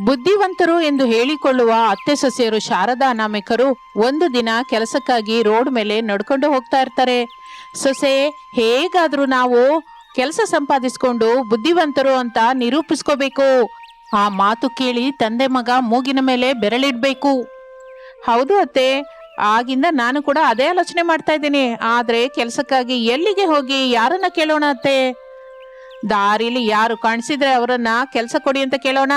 ಬುದ್ಧಿವಂತರು ಎಂದು ಹೇಳಿಕೊಳ್ಳುವ ಅತ್ತೆ ಸೊಸೆಯರು ಶಾರದಾ ಅನಾಮಿಕರು ಒಂದು ದಿನ ಕೆಲಸಕ್ಕಾಗಿ ರೋಡ್ ಮೇಲೆ ನಡ್ಕೊಂಡು ಹೋಗ್ತಾ ಇರ್ತಾರೆ. ಸೊಸೆ, ಹೇಗಾದ್ರೂ ನಾವು ಕೆಲಸ ಸಂಪಾದಿಸ್ಕೊಂಡು ಬುದ್ಧಿವಂತರು ಅಂತ ನಿರೂಪಿಸ್ಕೋಬೇಕು. ಆ ಮಾತು ಕೇಳಿ ತಂದೆ ಮಗ ಮೂಗಿನ ಮೇಲೆ ಬೆರಳಿಡ್ಬೇಕು. ಹೌದು ಅತ್ತೆ, ಆಗಿಂದ ನಾನು ಕೂಡ ಅದೇ ಆಲೋಚನೆ ಮಾಡ್ತಾ ಇದ್ದೀನಿ. ಆದ್ರೆ ಕೆಲಸಕ್ಕಾಗಿ ಎಲ್ಲಿಗೆ ಹೋಗಿ ಯಾರನ್ನ ಕೇಳೋಣ ಅತ್ತೆ? ದಾರಿಲಿ ಯಾರು ಕಾಣಿಸಿದ್ರೆ ಅವರನ್ನ ಕೆಲಸ ಕೊಡಿ ಅಂತ ಕೇಳೋಣ.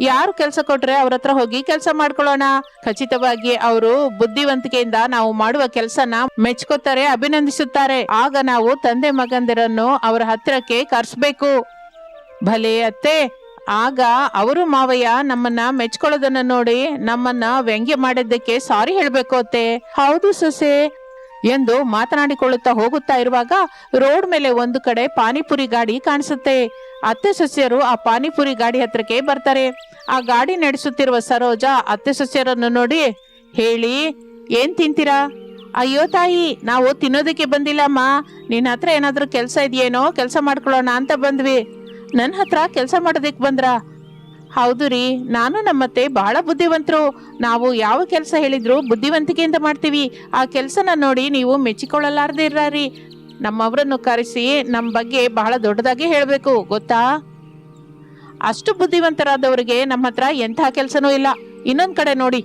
ಯಾರು ಕೆಲಸ ಕೊಟ್ರೆ ಅವ್ರ ಹತ್ರ ಹೋಗಿ ಕೆಲಸ ಮಾಡ್ಕೊಳ್ಳೋಣ. ಖಚಿತವಾಗಿ ಅವರು ಬುದ್ಧಿವಂತಿಕೆಯಿಂದ ನಾವು ಮಾಡುವ ಕೆಲಸನ ಮೆಚ್ಕೋತಾರೆ, ಅಭಿನಂದಿಸುತ್ತಾರೆ. ಆಗ ನಾವು ತಂದೆ ಮಗಂದಿರನ್ನು ಅವರ ಹತ್ತಿರಕ್ಕೆ ಕರ್ಸ್ಬೇಕು. ಭಲೆ ಅತ್ತೆ. ಆಗ ಅವರು ಮಾವಯ್ಯ ನಮ್ಮನ್ನ ಮೆಚ್ಕೊಳ್ಳೋದನ್ನ ನೋಡಿ ನಮ್ಮನ್ನ ವ್ಯಂಗ್ಯ ಮಾಡಿದ್ದಕ್ಕೆ ಸಾರಿ ಹೇಳ್ಬೇಕು ಅತ್ತೆ. ಹೌದು ಸೊಸೆ. ಎಂದು ಮಾತನಾಡಿಕೊಳ್ಳುತ್ತಾ ಹೋಗುತ್ತಾ ಇರುವಾಗ ರೋಡ್ ಮೇಲೆ ಒಂದು ಕಡೆ ಪಾನಿಪುರಿ ಗಾಡಿ ಕಾಣಿಸುತ್ತೆ. ಅತ್ತೆ ಸಸ್ಯರು ಆ ಪಾನಿಪುರಿ ಗಾಡಿ ಹತ್ರಕ್ಕೆ ಬರ್ತಾರೆ. ಆ ಗಾಡಿ ನಡೆಸುತ್ತಿರುವ ಸರೋಜ ಅತ್ತೆ ಸಸ್ಯರನ್ನು ನೋಡಿ, ಹೇಳಿ, ಏನ್ ತಿಂತೀರಾ? ಅಯ್ಯೋ ತಾಯಿ, ನಾವು ತಿನ್ನೋದಕ್ಕೆ ಬಂದಿಲ್ಲಮ್ಮ ನಿನ್ನ ಹತ್ರ ಏನಾದರೂ ಕೆಲಸ ಇದೆಯೇನೋ, ಕೆಲಸ ಮಾಡ್ಕೊಳ್ಳೋಣ ಅಂತ ಬಂದ್ವಿ. ನನ್ನ ಹತ್ರ ಕೆಲಸ ಮಾಡೋದಕ್ಕೆ ಬಂದ್ರಾ? ಹೌದು ರೀ ನಾನು ನಮ್ಮತ್ತೆ ಬಹಳ ಬುದ್ಧಿವಂತರು. ನಾವು ಯಾವ ಕೆಲಸ ಹೇಳಿದ್ರು ಬುದ್ಧಿವಂತಿಕೆಯಿಂದ ಮಾಡ್ತೀವಿ. ಆ ಕೆಲಸನ ನೋಡಿ ನೀವು ಮೆಚ್ಚಿಕೊಳ್ಳಲಾರದೆ ಇರ್ರಾರಿ. ನಮ್ಮವರನ್ನು ಕರೆಸಿ ನಮ್ಮ ಬಗ್ಗೆ ಬಹಳ ದೊಡ್ಡದಾಗಿ ಹೇಳಬೇಕು, ಗೊತ್ತಾ? ಅಷ್ಟು ಬುದ್ಧಿವಂತರಾದವರಿಗೆ ನಮ್ಮ ಹತ್ರ ಎಂಥ ಕೆಲಸನೂ ಇಲ್ಲ. ಇನ್ನೊಂದ್ ಕಡೆ ನೋಡಿ.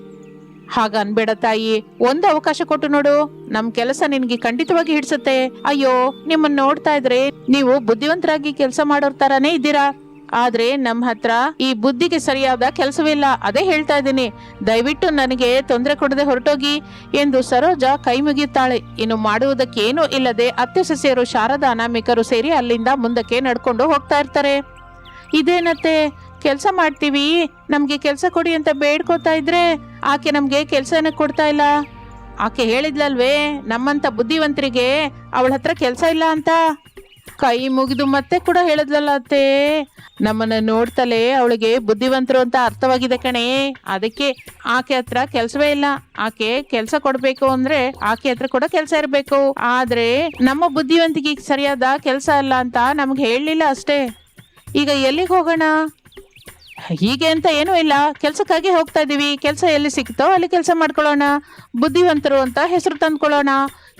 ಹಾಗ ಅನ್ಬೇಡ ತಾಯಿ, ಒಂದು ಅವಕಾಶ ಕೊಟ್ಟು ನೋಡು. ನಮ್ ಕೆಲಸ ನಿನ್ಗೆ ಖಂಡಿತವಾಗಿ ಹಿಡಿಸುತ್ತೆ. ಅಯ್ಯೋ ನಿಮ್ಮನ್ನ ನೋಡ್ತಾ ಇದ್ರೆ ನೀವು ಬುದ್ಧಿವಂತರಾಗಿ ಕೆಲಸ ಮಾಡೋರ್ ತರಾನೇ ಇದ್ದೀರಾ? ಆದ್ರೆ ನಮ್ಮ ಹತ್ರ ಈ ಬುದ್ಧಿಗೆ ಸರಿಯಾದ ಕೆಲಸವಿಲ್ಲ. ಅದೇ ಹೇಳ್ತಾ ಇದ್ದೀನಿ. ದಯವಿಟ್ಟು ನನಗೆ ತೊಂದರೆ ಕೊಡದೆ ಹೊರಟೋಗಿ ಎಂದು ಸರೋಜ ಕೈ ಮುಗಿಯುತ್ತಾಳೆ. ಇನ್ನು ಮಾಡುವುದಕ್ಕೇನೂ ಇಲ್ಲದೆ ಅತ್ತೆ ಸಸ್ಯರು ಶಾರದಾ ಅನಾಮಿಕರು ಸೇರಿ ಅಲ್ಲಿಂದ ಮುಂದಕ್ಕೆ ನಡ್ಕೊಂಡು ಹೋಗ್ತಾ ಇರ್ತಾರೆ. ಇದೇನತ್ತೆ? ಕೆಲಸ ಮಾಡ್ತೀವಿ. ನಮ್ಗೆ ಕೆಲಸ ಕೊಡಿ ಅಂತ ಬೇಡ್ಕೋತಾ ಇದ್ರೆ ಆಕೆ ನಮ್ಗೆ ಕೆಲಸನ ಕೊಡ್ತಾ ಇಲ್ಲ. ಆಕೆ ಹೇಳಿದ್ಲಲ್ವೇ, ನಮ್ಮಂತ ಬುದ್ಧಿವಂತರಿಗೆ ಅವಳ ಹತ್ರ ಕೆಲಸ ಇಲ್ಲ ಅಂತ. ಕೈ ಮುಗಿದು ಮತ್ತೆ ಕೂಡ ಹೇಳಿದ್ಲಲ್ಲ ಅತ್ತೆ? ನಮ್ಮನ್ನ ನೋಡ್ತಲೇ ಅವಳಿಗೆ ಬುದ್ಧಿವಂತರು ಅಂತ ಅರ್ಥವಾಗಿದೆ ಕಣೆ. ಅದಕ್ಕೆ ಆಕೆ ಹತ್ರ ಕೆಲಸವೇ ಇಲ್ಲ. ಆಕೆ ಕೆಲಸ ಕೊಡ್ಬೇಕು ಅಂದ್ರೆ ಆಕೆ ಹತ್ರ ಕೂಡ ಕೆಲಸ ಇರಬೇಕು. ಆದ್ರೆ ನಮ್ಮ ಬುದ್ಧಿವಂತಿಗೆ ಸರಿಯಾದ ಕೆಲಸ ಅಲ್ಲ ಅಂತ ನಮ್ಗೆ ಹೇಳಲಿಲ್ಲ ಅಷ್ಟೇ. ಈಗ ಎಲ್ಲಿಗೆ ಹೋಗೋಣ? ಹೀಗೆ ಅಂತ ಏನೂ ಇಲ್ಲ. ಕೆಲಸಕ್ಕಾಗಿ ಹೋಗ್ತಾ ಇದೀವಿ. ಕೆಲಸ ಎಲ್ಲಿ ಸಿಕ್ತೋ ಅಲ್ಲಿ ಕೆಲಸ ಮಾಡ್ಕೊಳ್ಳೋಣ. ಬುದ್ಧಿವಂತರು ಅಂತ ಹೆಸರು ತಂದ್ಕೊಳ್ಳೋಣ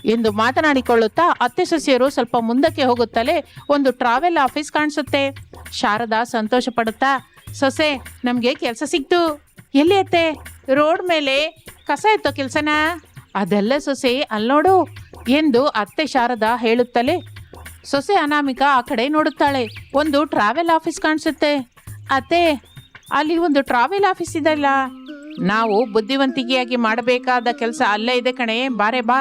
ಎಂದು ಮಾತನಾಡಿಕೊಳ್ಳುತ್ತಾ ಅತ್ತೆ ಸೊಸೆಯರು ಸ್ವಲ್ಪ ಮುಂದಕ್ಕೆ ಹೋಗುತ್ತಲೇ ಒಂದು ಟ್ರಾವೆಲ್ ಆಫೀಸ್ ಕಾಣಿಸುತ್ತೆ. ಶಾರದಾ ಸಂತೋಷ ಪಡುತ್ತಾ, ಸೊಸೆ, ನಮಗೆ ಕೆಲಸ ಸಿಕ್ತು. ಎಲ್ಲಿ ಅತ್ತೆ? ರೋಡ್ ಮೇಲೆ ಕಸ ಎತ್ತೋ ಕೆಲಸನ? ಅದೆಲ್ಲ ಸೊಸೆ ಅಲ್ಲಿ ನೋಡು, ಎಂದು ಅತ್ತೆ ಶಾರದಾ ಹೇಳುತ್ತಲೇ ಸೊಸೆ ಅನಾಮಿಕಾ ಆ ಕಡೆ ನೋಡುತ್ತಾಳೆ. ಒಂದು ಟ್ರಾವೆಲ್ ಆಫೀಸ್ ಕಾಣಿಸುತ್ತೆ. ಅತ್ತೆ ಅಲ್ಲಿ ಒಂದು ಟ್ರಾವೆಲ್ ಆಫೀಸ್ ಇದೆಲ್ಲ. ನಾವು ಬುದ್ಧಿವಂತಿಕೆಯಾಗಿ ಮಾಡಬೇಕಾದ ಕೆಲಸ ಅಲ್ಲೇ ಇದೆ ಕಣೆ. ಬಾರೆ ಬಾ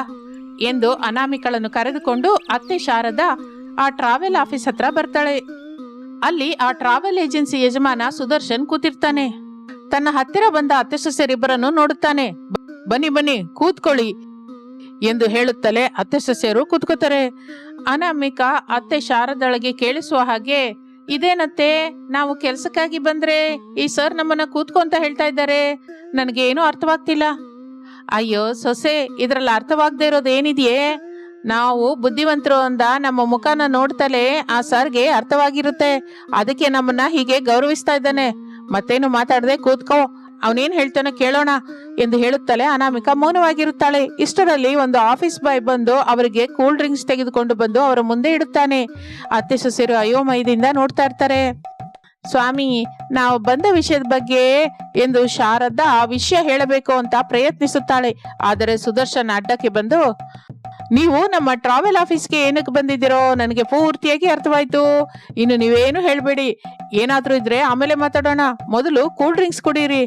ಎಂದು ಅನಾಮಿಕಳನ್ನು ಕರೆದುಕೊಂಡು ಅತ್ತೆ ಶಾರದ ಆ ಟ್ರಾವೆಲ್ ಆಫೀಸ್ ಹತ್ರ ಬರ್ತಾಳೆ. ಅಲ್ಲಿ ಆ ಟ್ರಾವೆಲ್ ಏಜೆನ್ಸಿ ಯಜಮಾನ ಸುದರ್ಶನ್ ಕೂತಿರ್ತಾನೆ. ತನ್ನ ಹತ್ತಿರ ಬಂದ ಅತ್ತೆ ಸೊಸೆಯರಿಬ್ಬರನ್ನು ನೋಡುತ್ತಾನೆ. ಬನ್ನಿ ಬನ್ನಿ, ಕೂತ್ಕೊಳ್ಳಿ ಎಂದು ಹೇಳುತ್ತಲೇ ಅತ್ತೆ ಸೊಸೆಯರು ಕೂತ್ಕೋತಾರೆ. ಅನಾಮಿಕ ಅತ್ತೆ ಶಾರದೊಳಗೆ ಕೇಳಿಸುವ ಹಾಗೆ ಇದೇನತ್ತೆ? ನಾವು ಕೆಲ್ಸಕ್ಕಾಗಿ ಬಂದ್ರೆ ಈ ಸರ್ ನಮ್ಮನ್ನ ಕೂತ್ಕೊ ಅಂತ ಹೇಳ್ತಾ ಇದ್ದಾರೆ. ನನಗೆ ಏನೂ ಅರ್ಥವಾಗ್ತಿಲ್ಲ. ಅಯ್ಯೋ, ಸೊಸೆ, ಇದ್ರಲ್ಲಿ ಅರ್ಥವಾಗದೆ ಇರೋದು ಏನಿದೆಯೇ? ನಾವು ಬುದ್ಧಿವಂತರು ಅಂದ ನಮ್ಮ ಮುಖನ ನೋಡ್ತಲೇ ಆ ಸರ್ಗೆ ಅರ್ಥವಾಗಿರುತ್ತೆ. ಅದಕ್ಕೆ ನಮ್ಮನ್ನ ಹೀಗೆ ಗೌರವಿಸ್ತಾ ಇದ್ದಾನೆ. ಮತ್ತೇನು ಮಾತಾಡದೆ ಕೂತ್ಕೋ. ಅವನೇನ್ ಹೇಳ್ತಾನೋ ಕೇಳೋಣ. ಎಂದು ಹೇಳುತ್ತಲೇ ಅನಾಮಿಕ ಮೌನವಾಗಿರುತ್ತಾಳೆ. ಇಷ್ಟರಲ್ಲಿ ಒಂದು ಆಫೀಸ್ ಬಾಯ್ ಬಂದು ಅವರಿಗೆ ಕೂಲ್ ಡ್ರಿಂಕ್ಸ್ ತೆಗೆದುಕೊಂಡು ಬಂದು ಅವರ ಮುಂದೆ ಇಡುತ್ತಾನೆ. ಅತ್ತೆ ಸೊಸೆರು ಅಯೋಮಯದಿಂದ ನೋಡ್ತಾ ಇರ್ತಾರೆ. ಸ್ವಾಮಿ, ನಾವು ಬಂದ ವಿಷಯದ ಬಗ್ಗೆ ಎಂದು ಶಾರದಾ ಆ ವಿಷಯ ಹೇಳಬೇಕು ಅಂತ ಪ್ರಯತ್ನಿಸುತ್ತಾಳೆ. ಆದರೆ ಸುದರ್ಶನ್ ಅಡ್ಡಕ್ಕೆ ಬಂದು, ನೀವು ನಮ್ಮ ಟ್ರಾವೆಲ್ ಆಫೀಸ್ಗೆ ಏನಕ್ಕೆ ಬಂದಿದ್ದೀರೋ ನನಗೆ ಪೂರ್ತಿಯಾಗಿ ಅರ್ಥವಾಯ್ತು. ಇನ್ನು ನೀವೇನು ಹೇಳಬೇಡಿ. ಏನಾದರೂ ಇದ್ರೆ ಆಮೇಲೆ ಮಾತಾಡೋಣ. ಮೊದಲು ಕೂಲ್ ಡ್ರಿಂಕ್ಸ್ ಕುಡೀರಿ.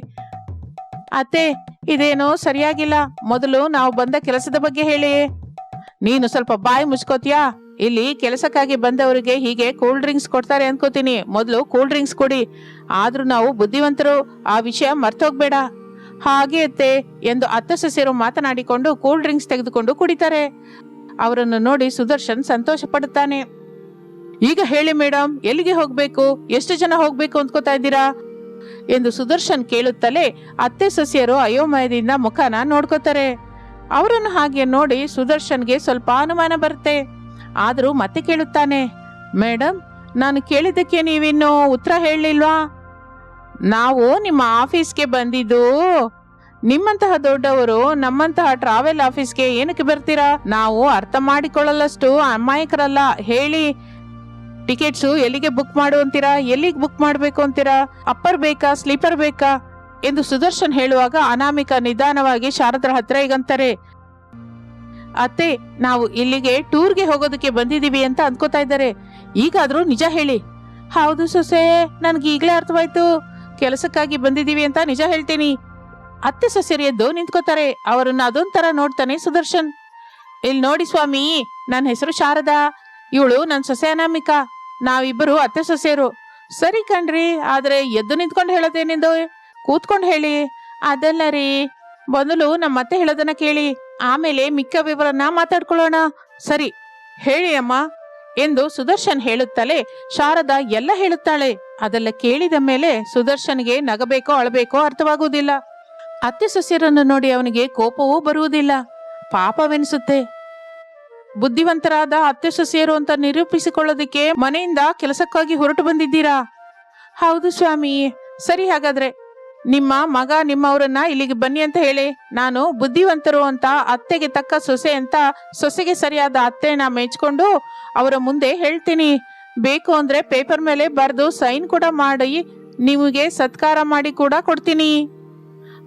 ಅತ್ತೆ ಇದೇನೋ ಸರಿಯಾಗಿಲ್ಲ. ಮೊದಲು ನಾವು ಬಂದ ಕೆಲಸದ ಬಗ್ಗೆ ಹೇಳಿ. ನೀನು ಸ್ವಲ್ಪ ಬಾಯಿ ಮುಚ್ಕೋತೀಯಾ? ಇಲ್ಲಿ ಕೆಲಸಕ್ಕಾಗಿ ಬಂದವರಿಗೆ ಹೀಗೆ ಕೂಲ್ ಡ್ರಿಂಕ್ಸ್ ಕೊಡ್ತಾರೆ ಅನ್ಕೋತೀನಿ. ಮೊದಲು ಕೂಲ್ ಡ್ರಿಂಕ್ಸ್ ಕೊಡಿ. ಆದ್ರೂ ನಾವು ಬುದ್ಧಿವಂತರು, ಆ ವಿಷಯ ಮರ್ತೋಗ್ಬೇಡ. ಹಾಗೆ ಅತ್ತೆ ಎಂದು ಅತ್ತ ಸೊಸೆಯರು ಮಾತನಾಡಿಕೊಂಡು ಕೂಲ್ ಡ್ರಿಂಕ್ಸ್ ತೆಗೆದುಕೊಂಡು ಕುಡಿತಾರೆ. ಅವರನ್ನು ನೋಡಿ ಸುದರ್ಶನ್ ಸಂತೋಷ ಈಗ ಹೇಳಿ ಮೇಡಮ್ ಎಲ್ಲಿಗೆ ಹೋಗ್ಬೇಕು? ಎಷ್ಟು ಜನ ಹೋಗ್ಬೇಕು ಅಂದ್ಕೋತಾ ಇದ್ದೀರಾ? ಎಂದು ಸುದರ್ಶನ್ ಕೇಳುತ್ತಲೇ ಅತ್ತೆ ಸಸ್ಯರು ಅಯೋಮಯದಿಂದ ಮುಖನ ನೋಡ್ಕೋತಾರೆ. ಅವರನ್ನು ಹಾಗೆ ನೋಡಿ ಸುದರ್ಶನ್ಗೆ ಸ್ವಲ್ಪ ಅನುಮಾನ ಬರುತ್ತೆ. ಆದರೂ ಮತ್ತೆ ಕೇಳುತ್ತಾನೆ ಮೇಡಮ್ ನಾನು ಕೇಳಿದ್ದಕ್ಕೆ ನೀವಿನ್ನು ಉತ್ತರ ಹೇಳಲಿಲ್ವಾ? ನಾವು ನಿಮ್ಮ ಆಫೀಸ್ಗೆ ಬಂದಿದ್ದು, ನಿಮ್ಮಂತಹ ದೊಡ್ಡವರು ನಮ್ಮಂತಹ ಟ್ರಾವೆಲ್ ಆಫೀಸ್ಗೆ ಏನಕ್ಕೆ ಬರ್ತೀರಾ? ನಾವು ಅರ್ಥ ಮಾಡಿಕೊಳ್ಳಲಷ್ಟು ಅಮಾಯಕರಲ್ಲ, ಹೇಳಿ ಟಿಕೆಟ್ಸು ಎಲ್ಲಿಗೆ ಬುಕ್ ಮಾಡು ಅಂತೀರಾ? ಎಲ್ಲಿಗೆ ಬುಕ್ ಮಾಡಬೇಕು ಅಂತೀರಾ? ಅಪ್ಪರ್ ಬೇಕಾ, ಸ್ಲೀಪರ್ ಬೇಕಾ? ಎಂದು ಸುದರ್ಶನ್ ಹೇಳುವಾಗ ಅನಾಮಿಕ ನಿಧಾನವಾಗಿ ಶಾರದ್ರ ಹತ್ರ ಈಗಂತಾರೆ. ಅತ್ತೆ, ನಾವು ಇಲ್ಲಿಗೆ ಟೂರ್ಗೆ ಹೋಗೋದಕ್ಕೆ ಬಂದಿದೀವಿ ಅಂತ ಅನ್ಕೋತಾ ಇದ್ದಾರೆ. ಈಗಾದರೂ ನಿಜ ಹೇಳಿ. ಹೌದು ಸೊಸೆ, ನನಗೆ ಈಗಲೇ ಅರ್ಥವಾಯ್ತು. ಕೆಲಸಕ್ಕಾಗಿ ಬಂದಿದೀವಿ ಅಂತ ನಿಜ ಹೇಳ್ತೀನಿ. ಅತ್ತೆ ಸೊಸೆರಿ ಎದ್ದು ನಿಂತ್ಕೋತಾರೆ. ಅವರನ್ನ ಅದೊಂಥರ ನೋಡ್ತಾನೆ ಸುದರ್ಶನ್. ಇಲ್ಲಿ ನೋಡಿ ಸ್ವಾಮಿ ನನ್ನ ಹೆಸರು ಶಾರದಾ. ಇವಳು ನನ್ನ ಸೊಸೆ ಅನಾಮಿಕಾ. ನಾವಿಬ್ಬರು ಅತ್ತೆ ಸೊಸೆಯರು. ಸರಿ ಕಣ್ರಿ, ಆದ್ರೆ ಎದ್ದು ನಿಂತ್ಕೊಂಡು ಹೇಳೋದೇನಿಂದು ಕೂತ್ಕೊಂಡು ಹೇಳಿ. ಅದಲ್ಲ ರೀ, ಮೊದಲು ನಮ್ಮ ಅತ್ತೆ ಹೇಳೋದನ್ನ ಕೇಳಿ. ಆಮೇಲೆ ಮಿಕ್ಕ ವಿವರನ ಮಾತಾಡ್ಕೊಳ್ಳೋಣ. ಸರಿ, ಹೇಳಿ ಅಮ್ಮ. ಎಂದು ಸುದರ್ಶನ್ ಹೇಳುತ್ತಲೇ ಶಾರದಾ ಎಲ್ಲ ಹೇಳುತ್ತಾಳೆ. ಅದೆಲ್ಲ ಕೇಳಿದ ಮೇಲೆ ಸುದರ್ಶನ್ಗೆ ನಗಬೇಕೋ ಅಳಬೇಕೋ ಅರ್ಥವಾಗುವುದಿಲ್ಲ. ಅತ್ತೆ ಸೊಸೆಯರನ್ನು ನೋಡಿ ಅವನಿಗೆ ಕೋಪವೂ ಬರುವುದಿಲ್ಲ. ಪಾಪವೆನಿಸುತ್ತೆ. ಬುದ್ಧಿವಂತರಾದ ಅತ್ತೆ ಸೊಸೆಯರು ಅಂತ ನಿರೂಪಿಸಿಕೊಳ್ಳೋದಕ್ಕೆ ಮನೆಯಿಂದ ಕೆಲಸಕ್ಕಾಗಿ ಹೊರಟು ಬಂದಿದ್ದೀರಾ? ಹೌದು ಸ್ವಾಮಿ. ಸರಿ ಹಾಗಾದ್ರೆ, ನಿಮ್ಮ ಮಗ ನಿಮ್ಮವರನ್ನ ಇಲ್ಲಿಗೆ ಬನ್ನಿ ಅಂತ ಹೇಳಿ. ನಾನು ಬುದ್ಧಿವಂತರು ಅಂತ, ಅತ್ತೆಗೆ ತಕ್ಕ ಸೊಸೆ ಅಂತ ಸೊಸೆಗೆ ಸರಿಯಾದ ಅತ್ತೆನ ಮೆಚ್ಕೊಂಡು ಅವರ ಮುಂದೆ ಹೇಳ್ತೀನಿ. ಬೇಕು ಅಂದ್ರೆ ಪೇಪರ್ ಮೇಲೆ ಬರೆದು ಸೈನ್ ಕೂಡ ಮಾಡಿ, ನಿಮಗೆ ಸತ್ಕಾರ ಮಾಡಿ ಕೂಡ ಕೊಡ್ತೀನಿ.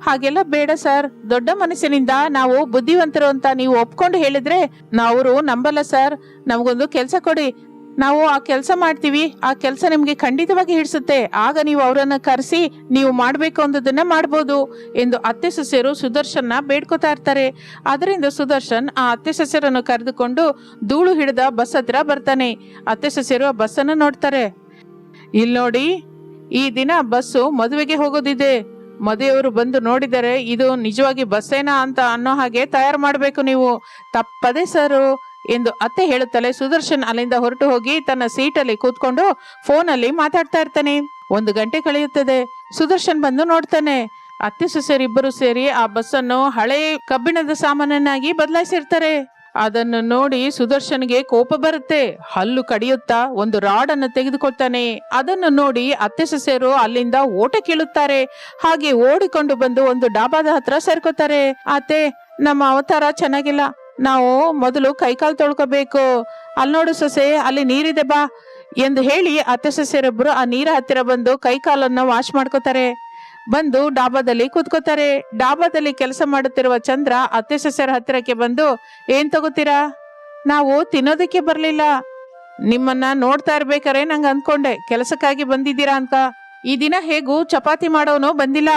ಹಾಗೆಲ್ಲ ಬೇಡ ಸರ್. ದೊಡ್ಡ ಮನಸ್ಸಿನಿಂದ ನಾವು ಬುದ್ಧಿವಂತರು ಅಂತ ನೀವು ಒಪ್ಕೊಂಡು ಹೇಳಿದ್ರೆ ನಾವು ನಂಬಲ್ಲ ಸರ್. ನಮಗೊಂದು ಕೆಲಸ ಕೊಡಿ. ನಾವು ಆ ಕೆಲಸ ಮಾಡ್ತೀವಿ. ಆ ಕೆಲಸ ನಿಮ್ಗೆ ಖಂಡಿತವಾಗಿ ಹಿಡಿಸುತ್ತೆ. ಆಗ ನೀವು ಅವರನ್ನ ಕರೆಸಿ ನೀವು ಮಾಡ್ಬೇಕು ಅನ್ನೋದನ್ನ ಮಾಡ್ಬೋದು ಎಂದು ಅತ್ತೆ ಸಸ್ಯರು ಸುದರ್ಶನ್ನ ಬೇಡ್ಕೋತಾ ಇರ್ತಾರೆ. ಅದರಿಂದ ಸುದರ್ಶನ್ ಆ ಅತ್ತೆ ಸಸ್ಯರನ್ನು ಕರೆದುಕೊಂಡು ಧೂಳು ಹಿಡಿದ ಬಸ್ ಹತ್ರ ಬರ್ತಾನೆ. ಅತ್ತೆ ಸಸ್ಯರು ಆ ಬಸ್ಸನ್ನು ನೋಡ್ತಾರೆ. ಇಲ್ಲಿ ನೋಡಿ ಈ ದಿನ ಬಸ್ಸು ಮದುವೆಗೆ ಹೋಗೋದಿದೆ. ಮದುವೆಯವರು ಬಂದು ನೋಡಿದರೆ, ಇದು ನಿಜವಾಗಿ ಬಸ್ಸೇನಾ ಅಂತ ಅನ್ನೋ ಹಾಗೆ ತಯಾರು ಮಾಡಬೇಕು ನೀವು. ತಪ್ಪದೆ ಸರು ಎಂದು ಅತ್ತೆ ಹೇಳುತ್ತಲೇ ಸುದರ್ಶನ್ ಅಲ್ಲಿಂದ ಹೊರಟು ಹೋಗಿ ತನ್ನ ಸೀಟಲ್ಲಿ ಕೂತ್ಕೊಂಡು ಫೋನಲ್ಲಿ ಮಾತಾಡ್ತಾ ಇರ್ತಾನೆ. ಒಂದು ಗಂಟೆ ಕಳೆಯುತ್ತದೆ. ಸುದರ್ಶನ್ ಬಂದು ನೋಡ್ತಾನೆ. ಅತ್ತೆ ಸೊಸೆಯರಿಬ್ಬರು ಸೇರಿ ಆ ಬಸ್ಸನ್ನು ಹಳೆ ಕಬ್ಬಿಣದ ಸಾಮಾನನ್ನಾಗಿ ಬದಲಾಯಿಸಿರ್ತಾರೆ. ಅದನ್ನು ನೋಡಿ ಸುದರ್ಶನ್ಗೆ ಕೋಪ ಬರುತ್ತೆ. ಹಲ್ಲು ಕಡಿಯುತ್ತಾ ಒಂದು ರಾಡ್ ಅನ್ನು ತೆಗೆದುಕೊಳ್ತಾನೆ. ಅದನ್ನು ನೋಡಿ ಅತ್ತೆ ಸೊಸೆಯರು ಅಲ್ಲಿಂದ ಓಟ ಕೀಳುತ್ತಾರೆ. ಹಾಗೆ ಓಡಿಕೊಂಡು ಬಂದು ಒಂದು ಡಾಬಾದ ಹತ್ರ ಸೇರ್ಕೋತಾರೆ. ಅತ್ತೆ, ನಮ್ಮ ಅವತಾರ ಚೆನ್ನಾಗಿಲ್ಲ. ನಾವು ಮೊದಲು ಕೈಕಾಲು ತೊಳ್ಕೋಬೇಕು. ಅಲ್ಲಿ ನೋಡು ಸೊಸೆ, ಅಲ್ಲಿ ನೀರಿದೆ ಬಾ. ಎಂದು ಹೇಳಿ ಅತ್ತೆ ಸೊಸೆಯರೊಬ್ಬರು ಆ ನೀರ ಹತ್ತಿರ ಬಂದು ಕೈಕಾಲನ್ನ ವಾಶ್ ಮಾಡ್ಕೋತಾರೆ. ಬಂದು ಡಾಬಾದಲ್ಲಿ ಕೂತ್ಕೋತಾರೆ. ಡಾಬಾದಲ್ಲಿ ಕೆಲಸ ಮಾಡುತ್ತಿರುವ ಚಂದ್ರ ಅತ್ತೆ ಸಸ್ಯರ ಹತ್ತಿರಕ್ಕೆ ಬಂದು, ಏನ್ ತಗೋತೀರಾ? ನಾವು ತಿನ್ನೋದಕ್ಕೆ ಬರ್ಲಿಲ್ಲ. ನಿಮ್ಮನ್ನ ನೋಡ್ತಾ ಇರ್ಬೇಕಾರೆ ನಂಗೆ ಅನ್ಕೊಂಡೆ ಕೆಲಸಕ್ಕಾಗಿ ಬಂದಿದ್ದೀರಾ ಅಂತ. ಈ ದಿನ ಹೇಗೂ ಚಪಾತಿ ಮಾಡೋನು ಬಂದಿಲ್ಲ.